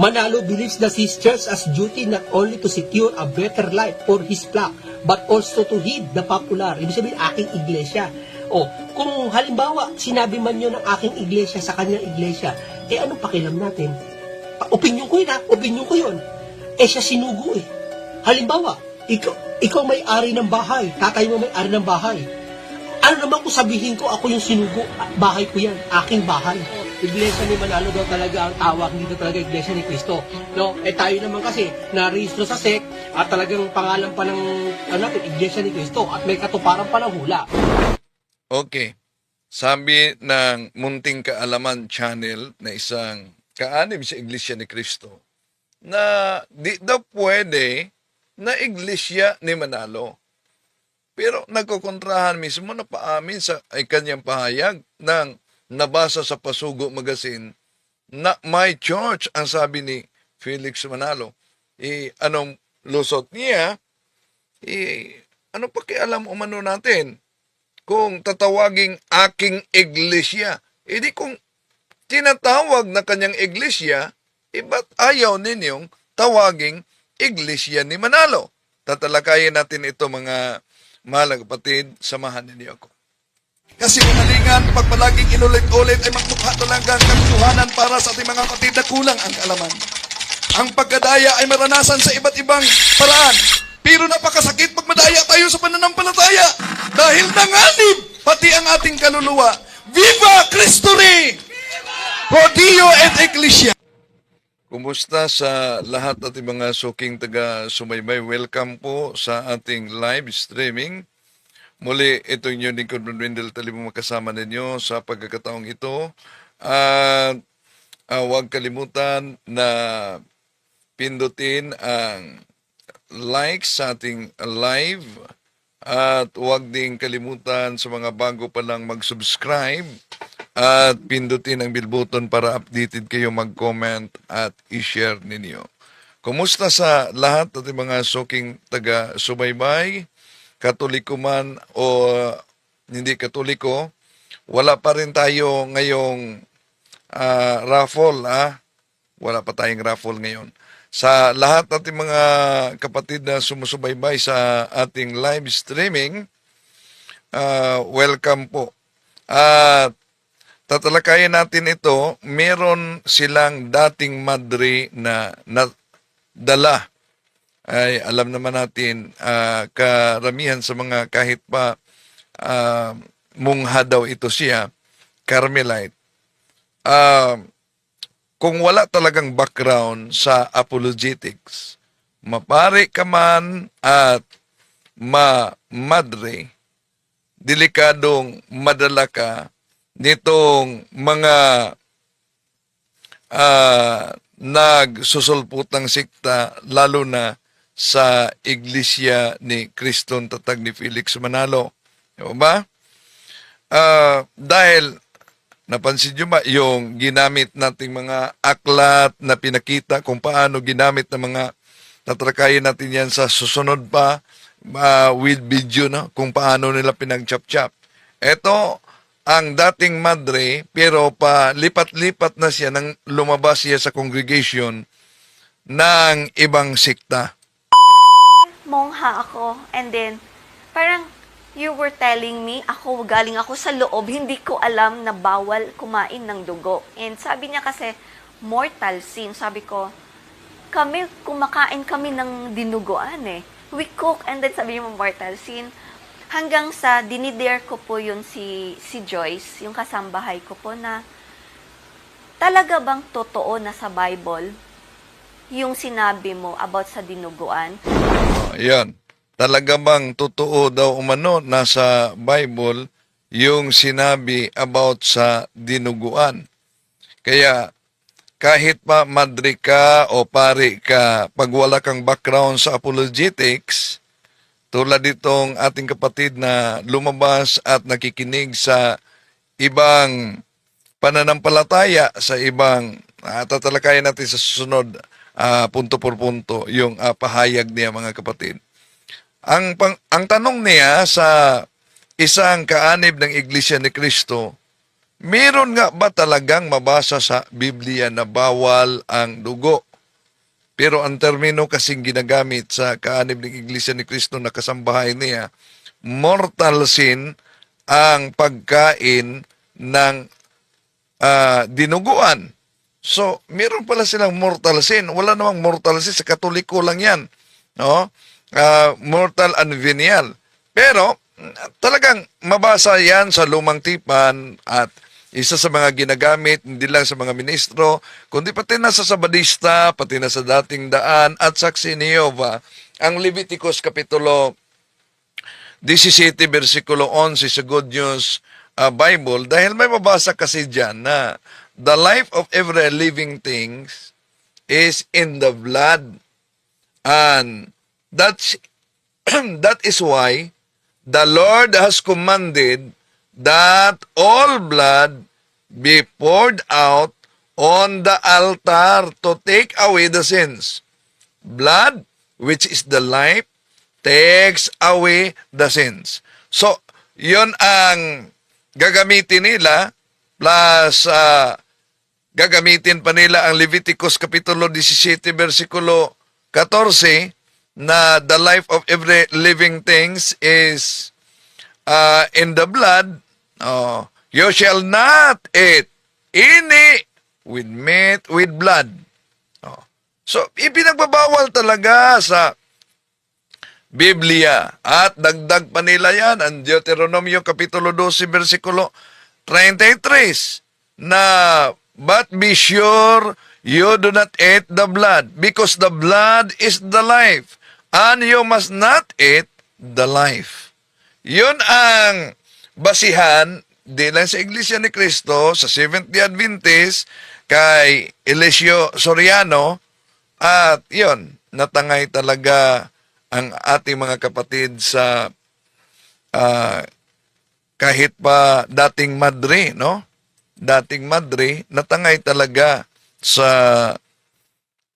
Manalo believes the sisters as duty not only to secure a better life for his flock, but also to heed the popular. Ibig sabihin, aking iglesia. O, kung halimbawa, sinabi man yun ng aking iglesia sa kanyang iglesia, eh ano pakilam natin? Opinion ko yun ha, opinion ko yun. Eh siya sinugo eh. Halimbawa, ikaw, ikaw may-ari ng bahay, tatay mo may-ari ng bahay. Ano naman kung sabihin ko, ako yung sinugo, bahay ko yan, aking bahay. Iglesia ni Manalo daw talaga ang tawag, hindi talaga Iglesia ni Cristo. No? Eh tayo naman kasi, narehistro sa SEC, at talagang pangalan pa ng, ano natin, Iglesia ni Cristo, at may katuparan pa ng hula. Okay. Sabi ng Munting Kaalaman Channel na isang kaanib sa Iglesia ni Cristo na di daw pwede na Iglesia ni Manalo. Pero nagkokontrahan mismo na paamin sa ay kanyang pahayag ng nabasa sa Pasugo Magazine na my church ang sabi ni Felix Manalo. Eh, anong lusot niya? Eh, ano pakialam umano natin? kung tatawaging aking iglesia. E di kung tinatawag na kanyang iglesia, e ba't ayaw ninyong tawaging iglesia ni Manalo? Tatalakayin natin ito mga mahal kapatid, samahan ninyo ako. Kasi umalingan, pag palaging inulit-ulit ay magmukha talaga ang katotohanan para sa ating mga kapatid na kulang ang kaalaman. Ang pagkadaya ay maranasan sa iba't ibang paraan. Pero napakasakit pag madaya tayo sa pananampalataya. Dahil nanganib pati ang ating kaluluwa. Viva Cristo Rey! Pro Dio et Ecclesia! Kumusta sa lahat ating mga suking taga-sumaybay? Welcome po sa ating live streaming. Muli, ito yung lingkod ng Wendell Talibong makasama ninyo sa pagkakataong ito. At ah, huwag kalimutan na pindutin ang like sa ating live at huwag ding kalimutan sa mga bago pa lang mag-subscribe at pindutin ang bell button para updated kayo mag-comment at i-share ninyo. Kumusta sa lahat at mga suking taga-subaybay, katoliko man o hindi katoliko, wala pa rin tayo ngayong ah, raffle, ah. Wala pa tayong raffle ngayon. Sa lahat ating mga kapatid na sumusubaybay sa ating live streaming, ah, welcome po. At tatalakayin natin ito, meron silang dating madre na, na dala. Ay alam naman natin, ah, karamihan sa mga kahit pa ah, mungha daw ito siya, Carmelite. Ah, kung wala talagang background sa apologetics, mapari ka man at ma-madre, delikadong madala ka nitong mga ah, nagsusulputang sikta, lalo na sa iglesia ni Kriston Tatag ni Felix Manalo. Di ba? Ah, dahil Napansin nyo ba yung ginamit nating mga aklat na pinakita kung paano ginamit ng mga tatrakayin natin yan sa susunod pa uh, with video no? kung paano nila pinag-chop-chop. Ito ang dating madre pero pa lipat-lipat na siya nang lumabas siya sa congregation ng ibang sikta. Mongha ako. And then, parang you were telling me, ako galing ako sa loob, hindi ko alam na bawal kumain ng dugo. And sabi niya kasi, mortal sin. Sabi ko, kami, kumakain kami ng dinuguan eh. We cook, and then sabi niya mortal sin. Hanggang sa dinidare ko po yun si, si Joyce, yung kasambahay ko po na, talaga bang totoo na sa Bible yung sinabi mo about sa dinuguan? Ayan. Talaga bang totoo daw umano nasa Bible yung sinabi about sa dinuguan? Kaya kahit pa madre ka o pari ka, pag wala kang background sa apologetics, tulad itong ating kapatid na lumabas at nakikinig sa ibang pananampalataya, sa ibang, uh, tatalakayan natin sa susunod ah, punto por punto, yung ah, pahayag niya mga kapatid. Ang pang, ang tanong niya sa isang kaanib ng Iglesia ni Kristo, meron nga ba talagang mabasa sa Biblia na bawal ang dugo? Pero ang termino kasing ginagamit sa kaanib ng Iglesia ni Cristo na kasambahay niya, mortal sin ang pagkain ng ah, dinuguan. So, meron pala silang mortal sin. Wala namang mortal sin. Sa katoliko lang yan. No? Ah, mortal and venial. Pero, talagang mabasa yan sa lumang tipan at isa sa mga ginagamit, hindi lang sa mga ministro, kundi pati na sa Sabadista, pati na sa dating daan at saksi ni Jehovah, ang Leviticus Kapitulo 17 versikulo 11 sa Good News uh, Bible dahil may mabasa kasi diyan na the life of every living things is in the blood and that's that is why the Lord has commanded that all blood be poured out on the altar to take away the sins. Blood, which is the life, takes away the sins. So, yon ang gagamitin nila plus ah, gagamitin pa nila ang Leviticus Kapitulo 17 versikulo 14 na the life of every living things is uh, in the blood, oh, you shall not eat any with meat with blood. Oh. So, ipinagbabawal talaga sa Biblia. At dagdag pa nila yan, ang Deuteronomio Kapitulo 12, versikulo 33, na, But be sure you do not eat the blood, because the blood is the life, and you must not eat the life. Yun ang basihan di lang sa Iglesia ni Cristo, sa Seventh-day Adventist, kay Eliseo Soriano, at yun, natangay talaga ang ating mga kapatid sa ah, kahit pa dating madre, no? Dating madre, natangay talaga sa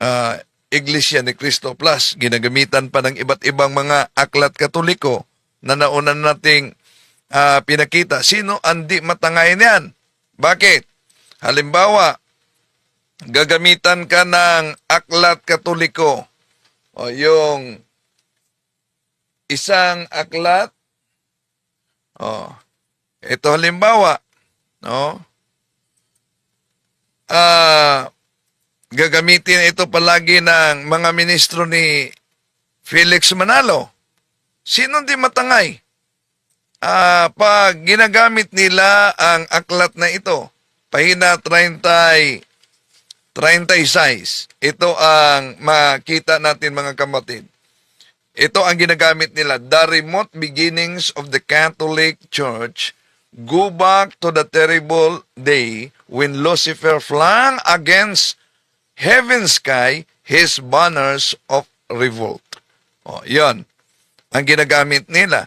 ah, Iglesia ni Cristo Plus. Ginagamitan pa ng iba't ibang mga aklat katoliko na nauna nating ah, pinakita. Sino ang di matangay niyan? Bakit? Halimbawa, gagamitan ka ng aklat katoliko o yung isang aklat oh ito halimbawa no ah gagamitin ito palagi ng mga ministro ni Felix Manalo sino di matangay ah pag ginagamit nila ang aklat na ito pahina 30 36 ito ang makita natin mga kapatid ito ang ginagamit nila. The remote beginnings of the Catholic Church go back to the terrible day when Lucifer flung against heaven's sky his banners of revolt. O, yon ang ginagamit nila.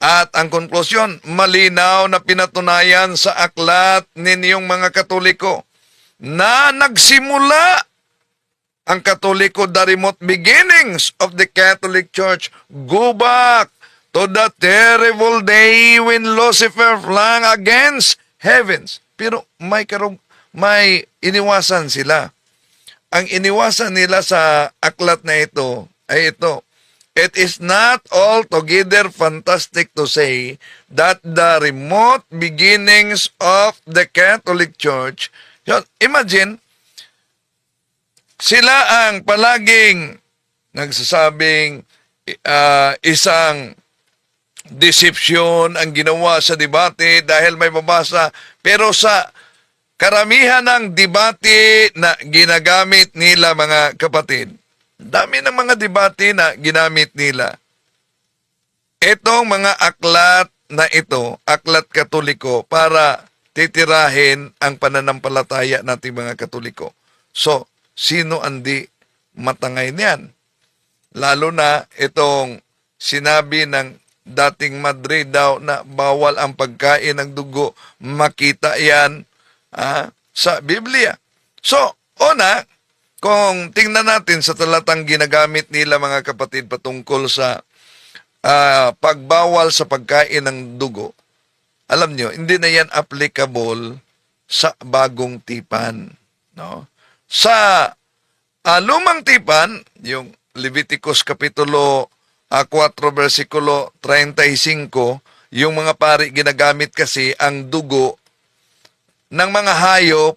At ang konklusyon, malinaw na pinatunayan sa aklat ninyong mga katoliko na nagsimula ang Katoliko, the remote beginnings of the Catholic Church go back to the terrible day when Lucifer flung against heavens. Pero may karong may iniwasan sila. Ang iniwasan nila sa aklat na ito ay ito. It is not altogether fantastic to say that the remote beginnings of the Catholic Church, imagine, sila ang palaging nagsasabing ah, isang deception ang ginawa sa debate dahil may mabasa. Pero sa karamihan ng debate na ginagamit nila mga kapatid, dami ng mga debate na ginamit nila. Itong mga aklat na ito, aklat katoliko, para titirahin ang pananampalataya nating mga katoliko. So, sino andi matangay niyan? Lalo na itong sinabi ng dating Madrid daw na bawal ang pagkain ng dugo. Makita yan ah, sa Biblia. So, una, kung tingnan natin sa talatang ginagamit nila mga kapatid patungkol sa ah, pagbawal sa pagkain ng dugo, alam nyo, hindi na yan applicable sa bagong tipan. No? Sa ah, lumang tipan, yung Leviticus Kapitulo ah, 4 versikulo 35, yung mga pari ginagamit kasi ang dugo ng mga hayop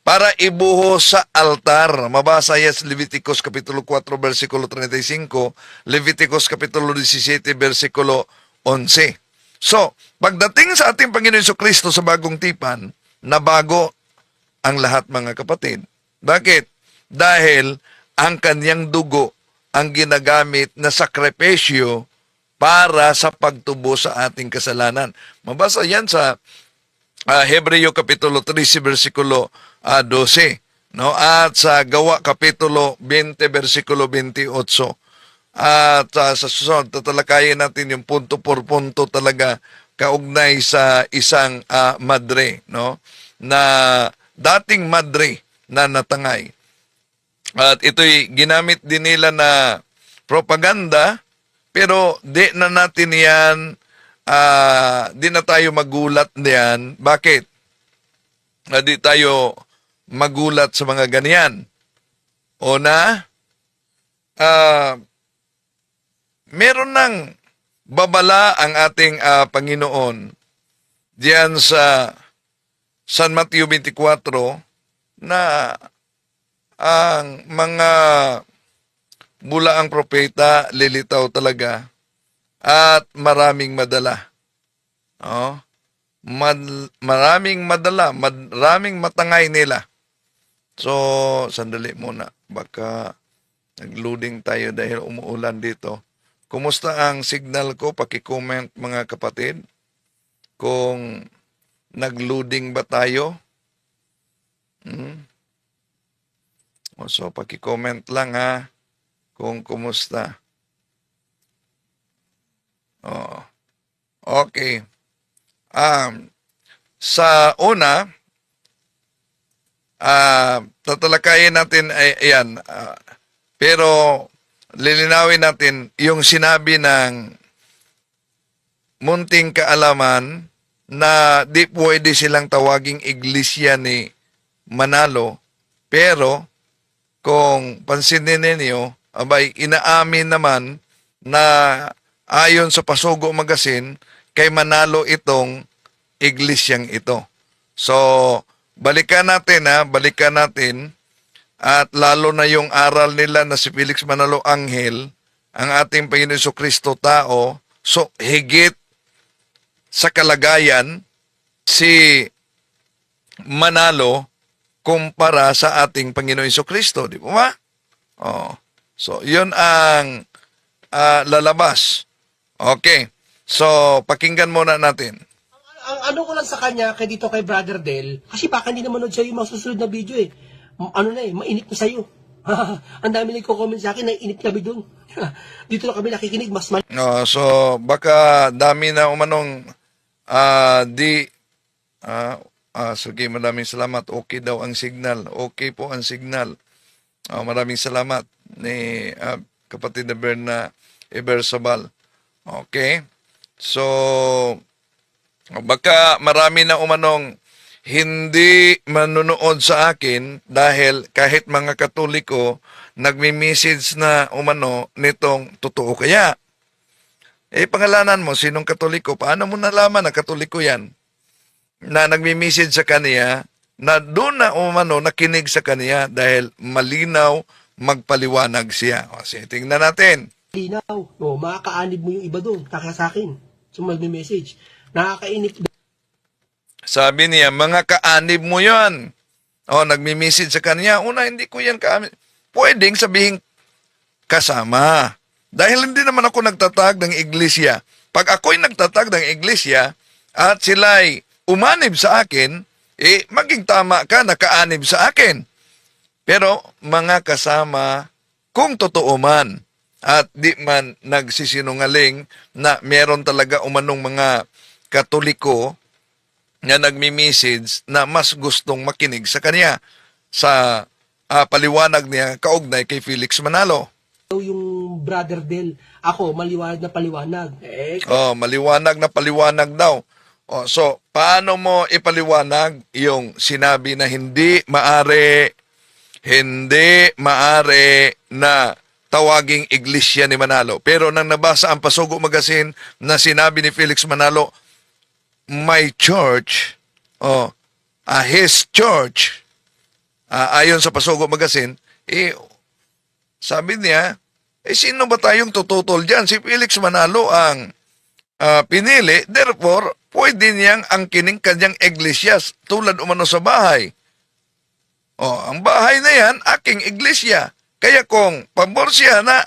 para ibuho sa altar. Mabasa sa Leviticus Kapitulo 4 versikulo 35, Leviticus Kapitulo 17 versikulo 11. So, pagdating sa ating Panginoon Yeso Kristo sa bagong tipan, nabago ang lahat mga kapatid. Bakit? Dahil ang kanyang dugo ang ginagamit na sakripisyo para sa pagtubo sa ating kasalanan. Mabasa yan sa ah, Hebreo Kapitulo 13, versikulo ah, 12. No? At sa Gawa Kapitulo 20, versikulo 28. At ah, sa susunod, tatalakayin natin yung punto por punto talaga kaugnay sa isang ah, madre, no? Na dating madre na natangay. At ito'y ginamit din nila na propaganda, pero di na natin yan, ah, di na tayo magulat niyan. Bakit? Ah, di tayo magulat sa mga ganyan. Una, ah, meron ng babala ang ating ah, Panginoon diyan sa San Mateo 24 na ang mga mula ang propeta lilitaw talaga at maraming madala. Oh. Mad- maraming madala, maraming matangay nila. So, sandali muna. Baka nag-loading tayo dahil umuulan dito. Kumusta ang signal ko? Paki-comment mga kapatid. Kung nag-loading ba tayo? Hmm? So, paki-comment lang ha kung kumusta. Oo. Okay. Um, sa una, ah tatalakayin natin ay ayan. ah, pero lilinawin natin yung sinabi ng munting kaalaman na di pwede silang tawaging iglesia ni Manalo pero kung pansinin ninyo, abay, inaamin naman na ayon sa Pasugo Magazine, kay Manalo itong iglesyang ito. So, balikan natin ha, balikan natin at lalo na yung aral nila na si Felix Manalo Angel, ang ating Panginoon Hesus Kristo tao, so higit sa kalagayan si Manalo kumpara sa ating Panginoon Hesus Kristo, di ba? Oh. So, 'yun ang ah, lalabas. Okay. So, pakinggan muna natin. ang ano ko lang sa kanya, kay dito kay Brother Del, kasi baka hindi naman sa'yo yung mga susunod na video eh. Ano na eh, mainit na sa'yo. ang dami nagko-comment sa akin, naiinit kami dun. dito na kami nakikinig, mas mal- Oh, so baka dami na umanong ah, di ah ah, sige, maraming salamat. Okay daw ang signal. Okay po ang signal. Ah, maraming salamat ni ah, kapatid na Berna Ibersabal. Okay? So baka marami na umanong hindi manunood sa akin dahil kahit mga katoliko nagmi-message na umano nitong totoo kaya. Eh, pangalanan mo, sinong katoliko? Paano mo nalaman na katoliko yan? Na nagmi-message sa kaniya, na doon na umano nakinig sa kaniya dahil malinaw magpaliwanag siya. O, sige, tingnan natin. linaw. No, makakaanib mo yung iba doon, kaka sa akin. So, magme-message. Nakakainip Sabi niya, mga kaanib mo yan. O, nagmi-message sa kanya, una, hindi ko yan kaanib. Pwedeng sabihin kasama. Dahil hindi naman ako nagtatag ng iglesia. Pag ako'y nagtatag ng iglesia at sila'y umanib sa akin, eh, maging tama ka na kaanib sa akin. Pero mga kasama, kung totoo man at di man nagsisinungaling na meron talaga umanong mga katoliko na nagmi-message na mas gustong makinig sa kanya sa ah, paliwanag niya kaugnay kay Felix Manalo. yung Brother Del. Ako, maliwanag na paliwanag. Eh, Oh, maliwanag na paliwanag daw. Oh, so paano mo ipaliwanag yung sinabi na hindi maari hindi maari na tawaging iglesia ni Manalo. Pero nang nabasa ang Pasugo Magazine na sinabi ni Felix Manalo, my church, oh, ah, his church, ah, ayon sa Pasugo Magazine, eh, sabi niya, eh sino ba tayong tututol dyan? Si Felix Manalo ang ah, pinili, therefore, pwede niyang angkining kanyang iglesyas tulad umano sa bahay. Oh, ang bahay na yan, aking iglesia. Kaya kung pabor na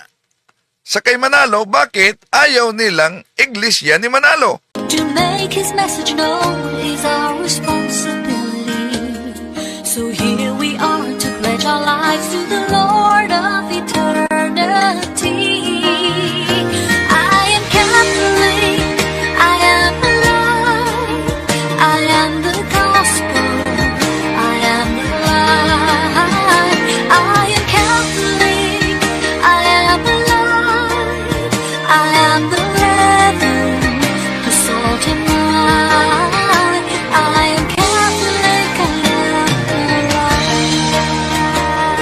sa kay Manalo, bakit ayaw nilang iglesia ni Manalo? To make his message known is our responsibility. So here we are to pledge our lives to the